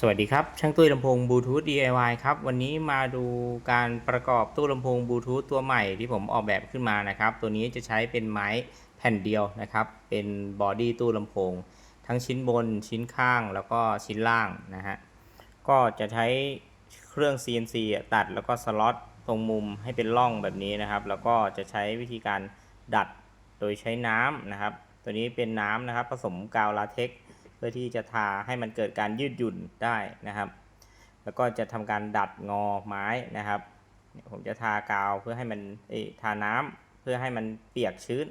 สวัสดีครับ ช่างตุ้ยลำโพงบลูทูธ DIY ครับ วันนี้มาดูการประกอบตู้ลำโพงบลูทูธตัวใหม่ที่ผมออกแบบขึ้นมานะครับ ตัวนี้จะใช้เป็นไม้แผ่นเดียวนะครับ เป็นบอดี้ตู้ลำโพง ทั้งชิ้นบนชิ้นข้างแล้วก็ชิ้นล่างนะฮะ ก็จะใช้เครื่อง CNC ตัดแล้วก็สล็อตตรงมุมให้เป็นร่องแบบนี้นะครับ แล้วก็จะใช้วิธีการดัดโดยใช้น้ำนะครับ ตัวนี้เป็นน้ำนะครับ ผสมกาวลาเท็กซ์ เพื่อที่จะทาให้มันเกิดการยืดหยุ่นได้นะครับ แล้วก็จะทำการดัดงอไม้นะครับเนี่ยผมจะทากาวเพื่อให้มันเอยทาน้ำเพื่อให้มันเปียกชื้น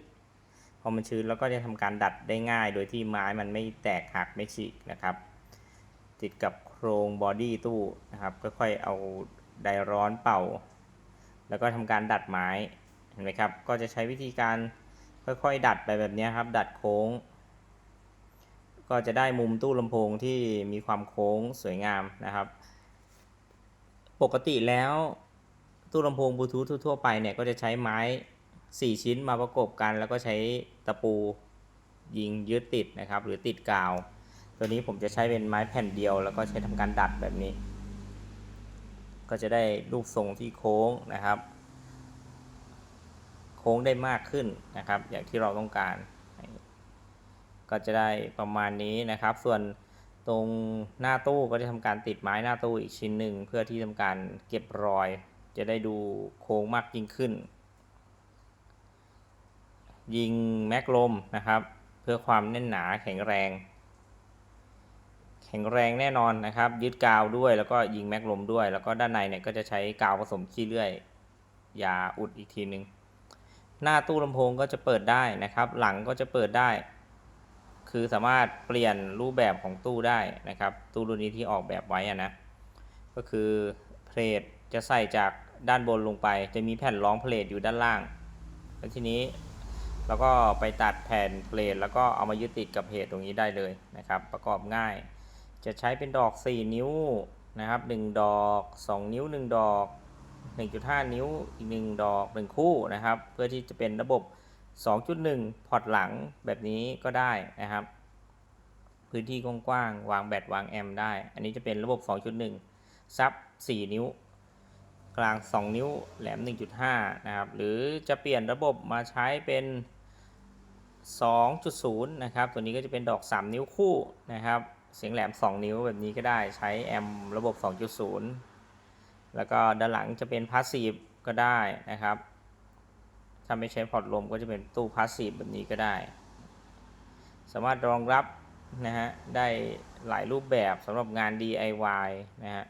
พอมันชื้นแล้วก็จะทำการดัดได้ง่าย โดยที่ไม้มันไม่แตกหักไม่ฉีกนะครับ ติดกับโครงบอดี้ตู้นะครับค่อยเอาไดร้อนเป่า แล้วก็ทำการดัดไม้เห็นไหมครับ ก็จะใช้วิธีการค่อยๆ ดัดไปแบบนี้ครับ ดัดโค้ง ก็จะได้มุมตู้ลำโพงที่มีความโค้งสวยงามนะครับ ปกติแล้วตู้ลำโพงบลูทูธทั่วไปเนี่ยก็จะใช้ไม้ 4 ชิ้นมาประกบกัน แล้วก็ใช้ตะปูยิงยึดติดนะครับ หรือติดกาว ตัวนี้ผมจะใช้เป็นไม้แผ่นเดียว แล้วก็ใช้ทำการดัดแบบนี้ ก็จะได้รูปทรงที่โค้งนะครับ โค้งได้มากขึ้นนะครับ อย่างที่เราต้องการ ก็จะได้ประมาณนี้นะครับ ส่วนตรงหน้าตู้ก็จะทำการติดไม้หน้าตู้อีกชิ้นหนึ่งเพื่อที่ทำการเก็บรอย จะได้ดูโค้งมากยิ่งขึ้น ยิงแม็กลมนะครับ เพื่อความแน่นหนาแข็งแรง แข็งแรงแน่นอนนะครับ ยึดกาวด้วยแล้วก็ยิงแม็กลมด้วย แล้วก็ด้านในเนี่ยก็จะใช้กาวผสมขี้เลื่อยยาอุดอีกทีหนึ่งหน้าตู้ลำโพงก็จะเปิดได้นะครับ หลังก็จะเปิดได้ คือสามารถเปลี่ยนรูปแบบของตู้ได้นะครับ ตู้รุ่นนี้ที่ออกแบบไว้อะนะ ก็คือเพลทจะใส่จากด้านบนลงไป จะมีแผ่นรองเพลทอยู่ด้านล่าง แล้วทีนี้เราก็ไปตัดแผ่นเพลทแล้วก็เอามายึดติดกับเพจตรงนี้ได้เลยนะครับ ประกอบง่าย จะใช้เป็นดอก 4 นิ้วนะครับ 1 ดอก 2 นิ้ว 1 ดอก 1.5 นิ้วอีก 1 ดอก 1 คู่นะครับ เพื่อที่จะเป็นระบบ 2.1 พอร์ตหลังแบบนี้ก็ได้นะครับ พื้นที่กว้างๆวางแบตวางแอมป์ได้ อันนี้จะเป็นระบบ 2.1 ซับ 4 นิ้ว กลาง 2 นิ้ว แหลม 1.5 นะครับ หรือจะเปลี่ยนระบบมาใช้เป็น 2.0 นะครับ ตัวนี้ก็จะเป็นดอก 3 นิ้วคู่นะครับ เสียงแหลม 2 นิ้วแบบนี้ก็ได้ใช้แอมป์ระบบ 2.0 แล้วก็ด้านหลังจะเป็นพาสซีฟก็ได้นะครับ ถ้าไม่ใช้พอร์ตลมก็จะเป็นตู้พาสซีฟแบบนี้ก็ได้ สามารถรองรับนะฮะได้หลายรูปแบบสำหรับงาน DIY นะฮะ